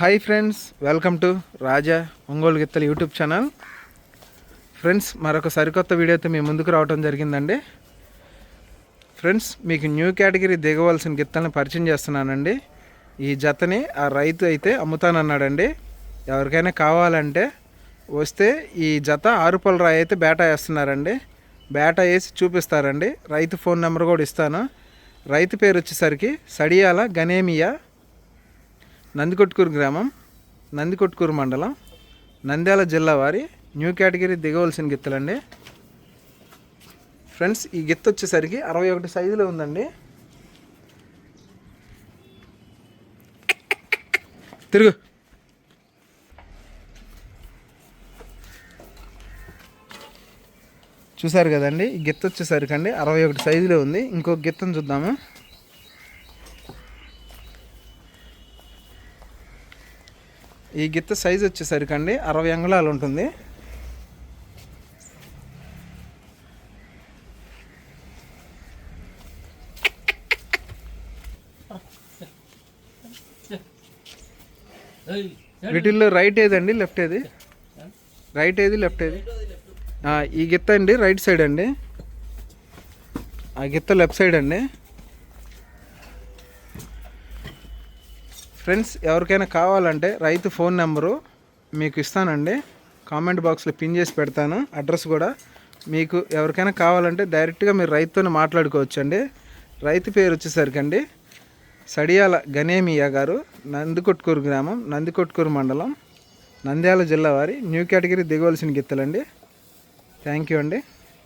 Hi friends welcome to Raja Ongole గిత్తలు YouTube channel friends మరొక సరికొత్త వీడియోతో మీ ముందుకు రావడం జరిగిందండి. ఫ్రెండ్స్ మీకు న్యూ కేటగిరీ దిగవలసిన గిత్తల్ని పరిచయం చేస్తున్నానండి. ఈ జతని ఆ రైతు అయితే అమ్ముతానన్నాడండి. ఎవరికైనా కావాలంటే వస్తే ఈ జత ఆరుపల రాయి అయితే బేటా వేస్తున్నారండి. బేటా వేసి చూపిస్తారండి. రైతు ఫోన్ నెంబర్ కూడా ఇస్తాను. రైతు పేరు వచ్చేసరికి సడియాల గనేమియా నందికొట్కూరు గ్రామం నందికొట్కూరు మండలం నంద్యాల జిల్లా వారి న్యూ కేటగిరీ దిగవలసిన గిత్తలండి. ఫ్రెండ్స్ ఈ గిత్త వచ్చేసరికి అరవై ఒకటి సైజులో ఉందండి. తిరుగు. చూసారు కదండి ఈ గిత్త వచ్చేసరికి అండి అరవై ఒకటి సైజులో ఉంది. ఇంకొక గిత్తను చూద్దాము. ఈ గిత్త సైజు వచ్చేసరికి అండి అరవై అంగుళాలు ఉంటుంది. వీటిల్లో రైట్ ఏదండి లెఫ్ట్ ఏది? రైట్ ఏది? లెఫ్ట్ ఏది? ఈ గిత్త అండి రైట్ సైడ్ అండి. ఆ గిత్త లెఫ్ట్ సైడ్ అండి. ఫ్రెండ్స్ ఎవరికైనా కావాలంటే రైతు ఫోన్ నెంబరు మీకు ఇస్తానండి. కామెంట్ బాక్స్లో పిన్ చేసి పెడతాను. అడ్రస్ కూడా మీకు ఎవరికైనా కావాలంటే డైరెక్ట్గా మీరు రైతుతోనే మాట్లాడుకోవచ్చండి. రైతు పేరు వచ్చేసరికి అండి సడియాల గణేమియా గారు నందికొట్కూరు గ్రామం నందికొట్కూరు మండలం నంద్యాల జిల్లా వారి న్యూ కేటగిరీ దిగవలసిన గిత్తలండి. థ్యాంక్ యూ అండి.